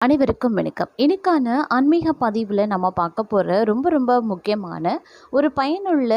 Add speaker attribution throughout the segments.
Speaker 1: அனைவருக்கும் வணக்கம். இன்னைக்கான ஆன்மீக பதிவில் நம்ம பார்க்க போகிற ரொம்ப ரொம்ப முக்கியமான ஒரு பயனுள்ள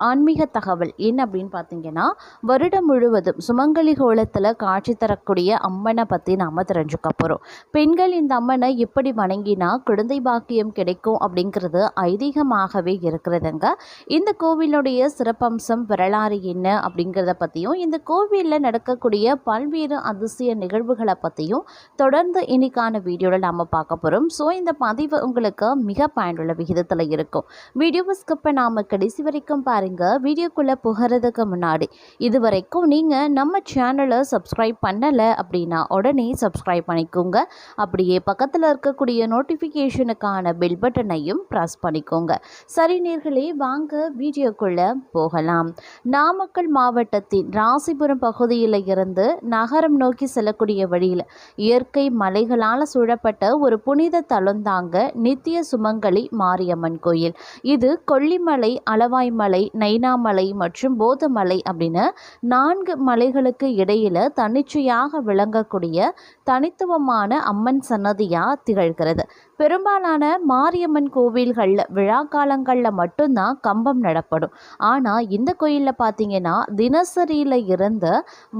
Speaker 1: ஆன்மீக தகவல் என்ன அப்படின்னு பார்த்தீங்கன்னா வருடம் முழுவதும் சுமங்கலி கோலத்தில் காட்சி தரக்கூடிய அம்மனை பற்றி நாம் தெரிஞ்சுக்க போகிறோம் பெண்கள் இந்த அம்மனை எப்படி வணங்கினா குழந்தை பாக்கியம் கிடைக்கும் அப்படிங்கிறது ஐதீகமாகவே இருக்கிறதுங்க. இந்த கோவிலுடைய சிறப்பம்சம் வரலாறு என்ன அப்படிங்கிறத பற்றியும் இந்த கோவிலில் நடக்கக்கூடிய பல்வேறு அதிசய நிகழ்வுகளை பற்றியும் தொடர்ந்து இன்னைக்கான வீடியோவில் நாம் பார்க்க போகிறோம் ஸோ இந்த பதிவு உங்களுக்கு மிக பயனுள்ள விகிதத்தில் இருக்கும். வீடியோவை ஸ்கிப் நாம் கடைசி வரைக்கும் பாருங்கள் வீடியோக்குள்ளே புகிறதுக்கு முன்னாடி இது வரைக்கும் நீங்கள் நம்ம சேனலை சப்ஸ்கிரைப் பண்ணலை அப்படின்னா உடனே சப்ஸ்கிரைப் பண்ணிக்கோங்க. அப்படியே பக்கத்தில் இருக்கக்கூடிய நோட்டிஃபிகேஷனுக்கான பெல் பட்டனையும் ப்ரெஸ் பண்ணிக்கோங்க. சரி நேர்களே வாங்க வீடியோக்குள்ளே போகலாம். நாமக்கல் மாவட்டத்தின் ராசிபுரம் பகுதியில் இருந்து நகரம் நோக்கி செல்லக்கூடிய வழியில் இயற்கை மலைகளால் சூழப்பட்ட ஒரு புனித தலந்தாங்க நித்திய சுமங்கலி மாரியம்மன் கோயில். இது கொல்லிமலை அளவாய்மலை நைனாமலை மற்றும் போதமலை அப்படின்னு நான்கு மலைகளுக்கு இடையில் தன்னிச்சையாக விளங்கக்கூடிய தனித்துவமான அம்மன் சன்னதியாக திகழ்கிறது. பெரும்பாலான மாரியம்மன் கோவில்களில் விழா காலங்களில் மட்டும்தான் கம்பம் நடப்படும். ஆனால் இந்த கோயிலில் பார்த்தீங்கன்னா தினசரியில் இருந்து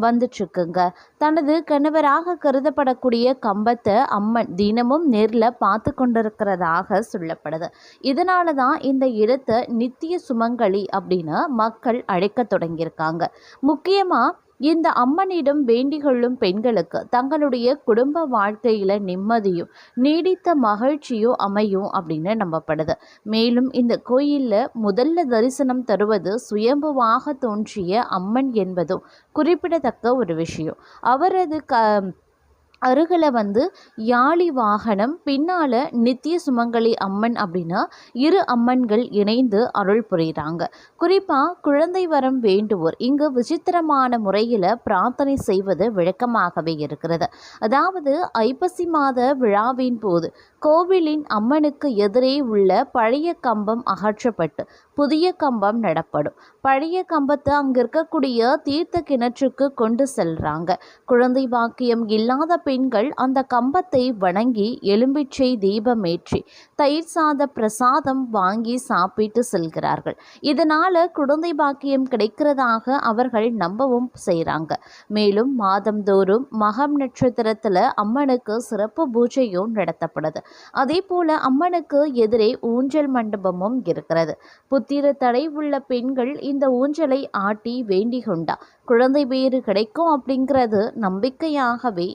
Speaker 1: வந்துட்டுருக்குங்க தனது கணவராக கருதப்படக்கூடிய கம்பத்தை அம்மன் தினமும் நேரில் பார்த்து கொண்டிருக்கிறதாக சொல்லப்படுது. இதனால தான் இந்த இடத்தை நித்திய சுமங்கலி அப்படின்னு மக்கள் அழைக்க தொடங்கியிருக்காங்க. முக்கியமாக இந்த அம்மனிடம் வேண்டிக் கொள்ளும் பெண்களுக்கு தங்களுடைய குடும்ப வாழ்க்கையில் நிம்மதியும் நீடித்த மகிழ்ச்சியும் அமையும் அப்படின்னு நம்பப்படுது. மேலும் இந்த கோயிலில் முதல்ல தரிசனம் தருவது சுயம்புவாக தோன்றிய அம்மன் என்பதும் குறிப்பிடத்தக்க ஒரு விஷயம். அவரது க அருகில் வந்து யாழி வாகனம் பின்னால் நித்திய சுமங்கலி அம்மன் அப்படின்னா இரு அம்மன்கள் இணைந்து அருள் புரிகிறாங்க குறிப்பாக குழந்தை வரம் வேண்டுவோர் இங்கு விசித்திரமான முறையில் பிரார்த்தனை செய்வது விளக்கமாகவே இருக்கிறது. அதாவது ஐப்பசி மாத விழாவின் போது கோவிலின் அம்மனுக்கு எதிரே உள்ள பழைய கம்பம் அகற்றப்பட்டு புதிய கம்பம் நடப்படும். பழைய கம்பத்தை அங்கே இருக்கக்கூடிய தீர்த்த கிணற்றுக்கு கொண்டு செல்கிறாங்க குழந்தை பாக்கியம் இல்லாத பெண்கள் அந்த கம்பத்தை வணங்கி எலும்பிச்சை தீபமேற்றி தயிர் சாத பிரசாதம் வாங்கி சாப்பிட்டு செல்கிறார்கள். இதனால குழந்தை பாக்கியம் கிடைக்கிறதாக அவர்கள் நம்பவும் செய்கிறாங்க மேலும் மாதந்தோறும் மகம் நட்சத்திரத்தில் அம்மனுக்கு சிறப்பு பூஜையும் நடத்தப்படுது. அதே போல அம்மனுக்கு எதிரே ஊஞ்சல் மண்டபமும் இருக்கிறது. புத்திர தடை உள்ள பெண்கள் இந்த ஊஞ்சலை ஆட்டி வேண்டிக் கொண்டா குழந்தை பேறு கிடைக்கும் அப்படிங்கிறது நம்பிக்கையாகவே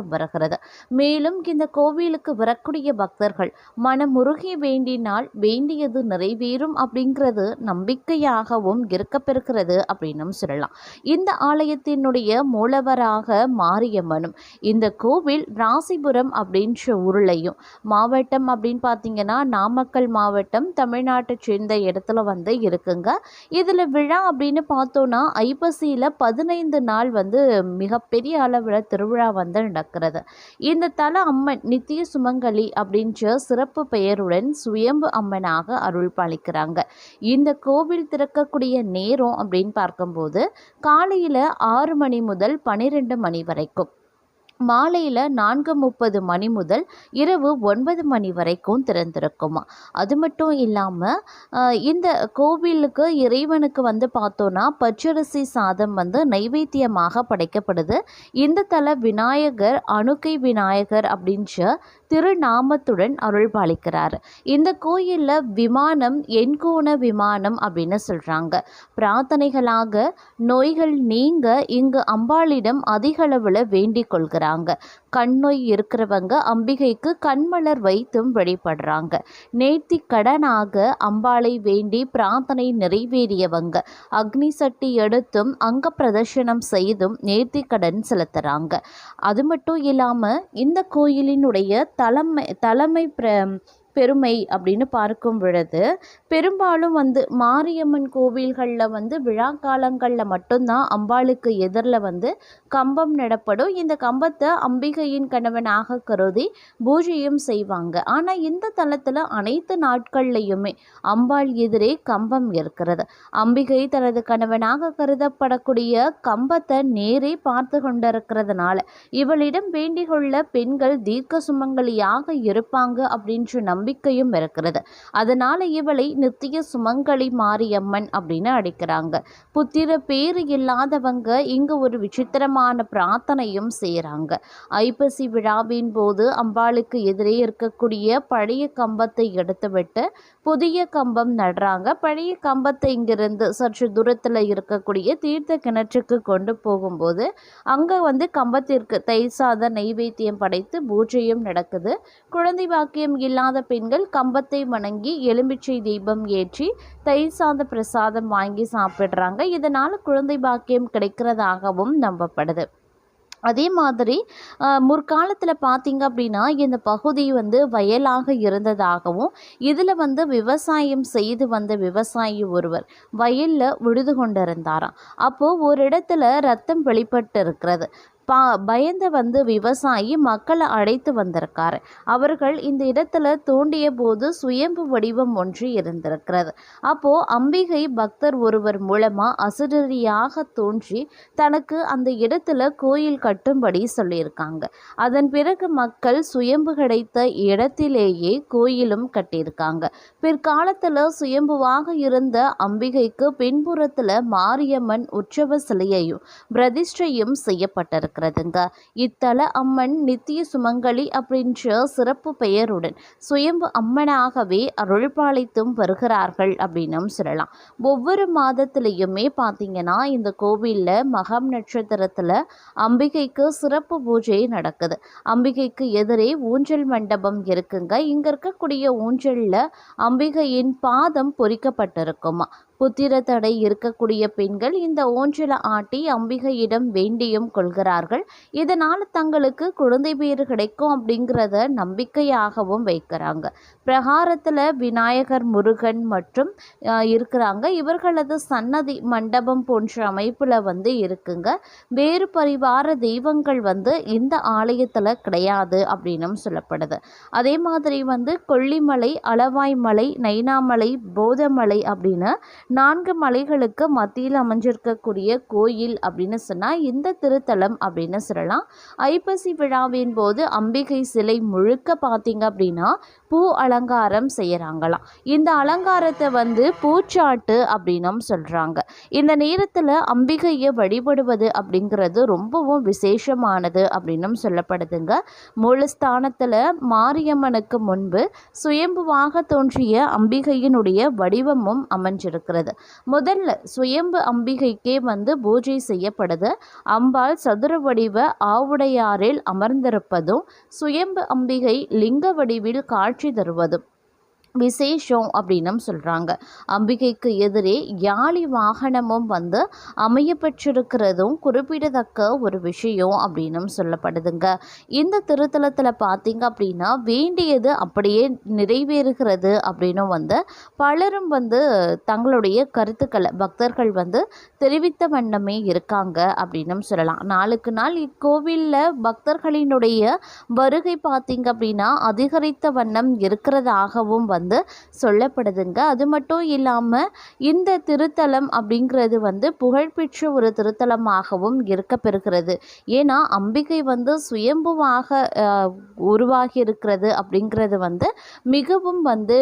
Speaker 1: இருந்து வருகிறது. மேலும் இந்த கோவிலுக்கு வரக்கூடிய பக்தர்கள் மனமுருகி வேண்டினால் வேண்டியது நிறைவேறும் அப்படிங்கிறது நம்பிக்கையாகவும் இருக்கப்பெறுகிறது அப்படின்னும் சொல்லலாம். இந்த ஆலயத்தினுடைய மூலவராக மாரியம்மனும் இந்த கோவில் ராசிபுரம் அப்படின்ற ஊர்லையும் மாவட்டம் அப்படின்னு பார்த்தீங்கன்னா நாமக்கல் மாவட்டம் தமிழ்நாட்டை சேர்ந்த இடத்துல வந்து இருக்குங்க. இதில் விழா அப்படின்னு பார்த்தோன்னா ஐப்பசியில் பதினைந்து நாள் வந்து மிகப்பெரிய அளவில் திருவிழா வந்து நடக்கிறது இந்த தல அம்மன் நித்திய சுமங்கலி அப்படின்ற சிறப்பு பெயருடன் சுயம்பு அம்மனாக அருள் பாலிக்கிறாங்க இந்த கோவில் திறக்கக்கூடிய நேரம் அப்படின்னு பார்க்கும்போது காலையில் ஆறு மணி முதல் பன்னிரெண்டு மணி வரைக்கும். மாலையில் நான்கு முப்பது மணி முதல் இரவு ஒன்பது மணி வரைக்கும் திறந்திருக்குமா. அது மட்டும் இல்லாமல் இந்த கோவிலுக்கு இறைவனுக்கு வந்து பார்த்தோன்னா பச்சரிசி சாதம் வந்து நைவேத்தியமாக படைக்கப்படுது. இந்த தல விநாயகர் அணுக்கை விநாயகர் அப்படின்ற திருநாமத்துடன் அருள் பாலிக்கிறார் இந்த கோயிலில் விமானம் எண்கோண விமானம் அப்படின்னு சொல்கிறாங்க பிரார்த்தனைகளாக நோய்கள் நீங்க இங்கு அம்பாளிடம் அதிக அளவில் வேண்டிக் கொள்கிறாங்க. கண் நோய் இருக்கிறவங்க அம்பிகைக்கு கண்மலர் வைத்தும் வழிபடுறாங்க. நேர்த்தி கடனாக அம்பாளை வேண்டி பிரார்த்தனை நிறைவேறியவங்க. அக்னி சட்டி எடுத்தும் அங்க பிரதர்ஷனம் செய்தும் நேர்த்தி கடன் செலுத்துகிறாங்க அது மட்டும் இல்லாமல் இந்த கோயிலினுடைய தலைமை தலைமை பிர பெருமை அப்படின்னு பார்க்கும் பொழுது பெரும்பாலும் வந்து மாரியம்மன் கோவில்களில் வந்து விழா காலங்களில் மட்டும்தான் அம்பாளுக்கு எதிரில் வந்து கம்பம் நடப்படும். இந்த கம்பத்தை அம்பிகையின் கணவனாக கருதி பூஜையும் செய்வாங்க. ஆனால் இந்த தளத்தில் அனைத்து நாட்கள்லையுமே அம்பாள் எதிரே கம்பம் இருக்கிறது. அம்பிகை தனது கணவனாக கருதப்படக்கூடிய கம்பத்தை நேரே பார்த்து கொண்டிருக்கிறதுனால இவளிடம் வேண்டிக் கொள்ள பெண்கள் தீர்க்க சுமங்கலியாக இருப்பாங்க அப்படின்ற நம்பிக்கையும் இருக்கிறது அதனால இவளை நித்திய சுமங்கலி மாரியம்மன் அப்படின்னு அடிக்கிறாங்க புத்திர பேர் இல்லாதவங்க இங்கு ஒரு விசித்திரமான பிரார்த்தனையும் செய்கிறாங்க ஐப்பசி விழாவின் போது அம்பாளுக்கு எதிரே இருக்கக்கூடிய பழைய கம்பத்தை எடுத்துவிட்டு புதிய கம்பம் நடுறாங்க. பழைய கம்பத்தை இங்கிருந்து சற்று தூரத்தில் இருக்கக்கூடிய தீர்த்த கிணற்றுக்கு கொண்டு போகும்போது அங்கே வந்து கம்பத்திற்கு தயிர் சாத நெய்வேத்தியம் படைத்து பூஜையும் நடக்குது. குழந்தை பாக்கியம் இல்லாத பெண்கள் கம்பத்தை வணங்கி எலும்பிச்சை தீபம் ஏற்றி தயிர் சார்ந்த பிரசாதம் வாங்கி சாப்பிடுறாங்க. இதனால் குழந்தை பாக்கியம் கிடைக்கிறதாகவும் நம்பப்படுது. அதே மாதிரி முற்காலத்தில் பார்த்தீங்க அப்படின்னா இந்த பகுதி வந்து வயலாக இருந்ததாகவும் இதில் வந்து விவசாயம் செய்து வந்த விவசாயி ஒருவர் வயலில் உழுது கொண்டிருந்தாராம். அப்போது ஒரு இடத்துல ரத்தம் வெளிப்பட்டு இருக்கிறது பா பயந்து வந்து விவசாயி மக்களை அழைத்து வந்திருக்காரு. அவர்கள் இந்த இடத்துல தோண்டிய போது சுயம்பு வடிவம் ஒன்று இருந்திருக்கிறது. அப்போ அம்பிகை பக்தர் ஒருவர் மூலமா அசுரரியாக தோன்றி தனக்கு அந்த இடத்துல கோயில் கட்டும்படி சொல்லியிருக்காங்க. அதன் பிறகு மக்கள் சுயம்பு கிடைத்த இடத்திலேயே கோயிலும் கட்டியிருக்காங்க. பிற்காலத்தில் சுயம்புவாக இருந்த அம்பிகைக்கு பின்புறத்தில் மாரியம்மன் உற்சவ சிலையையும் பிரதிஷ்டையும் செய்யப்பட்டிருக்கு. இருக்கிறதுங்க இத்தல அம்மன் நித்திய சுமங்கலி அப்படின்ற சிறப்பு பெயருடன் சுயம்பு அம்மனாகவே அருள்பாலித்தும் வருகிறார்கள் அப்படின்னும் சொல்லலாம். ஒவ்வொரு மாதத்திலையுமே பார்த்தீங்கன்னா இந்த கோவிலில் மகம் நட்சத்திரத்தில் அம்பிகைக்கு சிறப்பு பூஜை நடக்குது. அம்பிகைக்கு எதிரே ஊஞ்சல் மண்டபம் இருக்குங்க. இங்கே இருக்கக்கூடிய ஊஞ்சலில் அம்பிகையின் பாதம் பொறிக்கப்பட்டிருக்குமா? புத்திர தடை இருக்கக்கூடிய பெண்கள் இந்த ஓஞ்சல ஆட்டி அம்பிகையிடம் வேண்டியும் கொள்கிறார்கள். இதனால் தங்களுக்கு குழந்தை பேர் கிடைக்கும் அப்படிங்கிறத நம்பிக்கையாகவும் வைக்கிறாங்க. பிரகாரத்தில் விநாயகர் முருகன் மற்றும் இருக்கிறாங்க. இவர்களது சன்னதி மண்டபம் போன்ற அமைப்பில் வந்து இருக்குங்க. வேறு பரிவார தெய்வங்கள் வந்து இந்த ஆலயத்தில் கிடையாது அப்படின்னும் சொல்லப்படுது. அதே மாதிரி வந்து கொல்லிமலை அளவாய்மலை நைனாமலை போதமலை அப்படின்னு நான்கு மலைகளுக்கு மத்தியில் அமைஞ்சிருக்கக்கூடிய கோயில் அப்படின்னு சொன்னால் இந்த திருத்தலம் அப்படின்னு சொல்லலாம். ஐப்பசி விழாவின் போது அம்பிகை சிலை முழுக்க பார்த்தீங்க அப்படின்னா பூ அலங்காரம் செய்கிறாங்களாம் இந்த அலங்காரத்தை வந்து பூச்சாட்டு அப்படின்னும் சொல்கிறாங்க இந்த நேரத்தில் அம்பிகையை வழிபடுவது அப்படிங்கிறது ரொம்பவும் விசேஷமானது அப்படின்னும் சொல்லப்படுதுங்க. மூலஸ்தானத்தில் மாரியம்மனுக்கு முன்பு சுயம்புவாக தோன்றிய அம்பிகையினுடைய வடிவமும் அமைஞ்சிருக்கிறது. முதல்ல சுயம்பு அம்பிகைக்கே வந்து பூஜை செய்யப்படுது. அம்பாள் சதுர வடிவ ஆவுடையாரில் அமர்ந்திருப்பதும் சுயம்பு அம்பிகை லிங்க வடிவில் காட்சி தருவதும். விசேஷம் அப்படின்னும் சொல்கிறாங்க அம்பிகைக்கு எதிரே யாழி வாகனமும் வந்து அமையப்பெற்றிருக்கிறதும் குறிப்பிடத்தக்க ஒரு விஷயம் அப்படின்னும் சொல்லப்படுதுங்க. இந்த திருத்தலத்தில் பார்த்தீங்க அப்படின்னா வேண்டியது அப்படியே நிறைவேறுகிறது அப்படின்னும் வந்து பலரும் வந்து தங்களுடைய கருத்துக்களை பக்தர்கள் வந்து தெரிவித்த வண்ணமே இருக்காங்க அப்படின்னும் சொல்லலாம். நாளுக்கு நாள் இக்கோவிலில் பக்தர்களினுடைய வருகை பார்த்தீங்க அப்படின்னா அதிகரித்த வண்ணம் இருக்கிறதாகவும் வந்து வந்து சொல்லப்படுதுங்க. அது மட்டும் இல்லாமல் இந்த திருத்தலம் அப்படிங்கிறது வந்து புகழ்பெற்ற ஒரு திருத்தலமாகவும் இருக்கப்பெறுகிறது. ஏன்னா அம்பிகை வந்து சுயம்புவாக உருவாகி இருக்கிறது அப்படிங்கிறது வந்து மிகவும் வந்து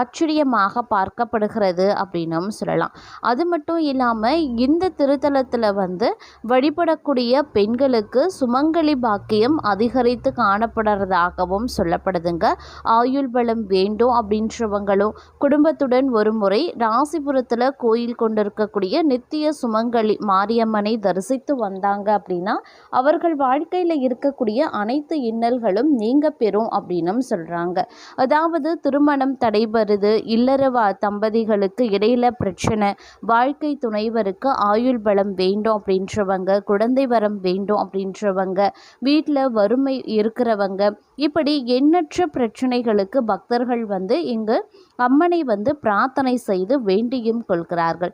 Speaker 1: ஆச்சரியமாக பார்க்கப்படுகிறது அப்படின்னும் சொல்லலாம். அது மட்டும் இல்லாமல் இந்த திருத்தலத்தில் வந்து வழிபடக்கூடிய பெண்களுக்கு சுமங்கலி பாக்கியம் அதிகரித்து காணப்படுறதாகவும் சொல்லப்படுதுங்க. ஆயுள் பலம் வேண்டும் அப்படின்னு அப்படின்றவங்களும் குடும்பத்துடன் ஒரு முறை ராசிபுரத்தில் கோயில் கொண்டிருக்கக்கூடிய நித்திய சுமங்கலி மாரியம்மனை தரிசித்து வந்தாங்க அப்படின்னா அவர்கள் வாழ்க்கையில் இருக்கக்கூடிய அனைத்து இன்னல்களும் நீங்க பெறும் அப்படின்னும் சொல்கிறாங்க அதாவது திருமணம் தடைபெறுது இல்லறவா தம்பதிகளுக்கு இடையில பிரச்சனை வாழ்க்கை துணைவருக்கு ஆயுள் பலம் வேண்டும் அப்படின்றவங்க குழந்தை வரம் வேண்டும் அப்படின்றவங்க வீட்டில் வறுமை இருக்கிறவங்க இப்படி எண்ணற்ற பிரச்சனைகளுக்கு பக்தர்கள் வந்து இங்கு அம்மனை வந்து பிரார்த்தனை செய்து வேண்டியும் கொள்கிறார்கள்.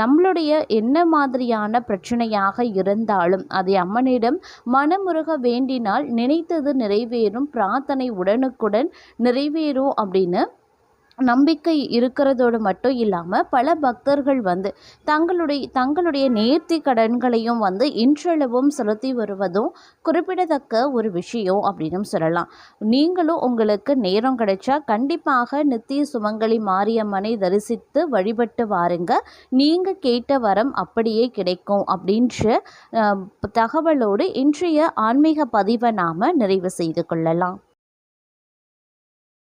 Speaker 1: நம்மளுடைய என்ன மாதிரியான பிரச்சனையாக இருந்தாலும் அதை அம்மனிடம் மனமுருக வேண்டினால் நினைத்தது நிறைவேறும் பிரார்த்தனை உடனுக்குடன் நிறைவேறும் அப்படின்னு நம்பிக்கை இருக்கிறதோடு மட்டும் இல்லாமல் பல பக்தர்கள் வந்து தங்களுடைய தங்களுடைய நேர்த்தி கடன்களையும் வந்து இன்றளவும் செலுத்தி வருவதும் குறிப்பிடத்தக்க ஒரு விஷயம் அப்படின்னு சொல்லலாம். நீங்களும் உங்களுக்கு நேரம் கிடைச்சா கண்டிப்பாக நித்திய சுமங்கலி மாரியம்மனை தரிசித்து வழிபட்டு வாருங்க. நீங்கள் கேட்ட வரம் அப்படியே கிடைக்கும் அப்படின்ற தகவலோடு இன்றைய ஆன்மீக பதிவை நாம் நிறைவு செய்து கொள்ளலாம்.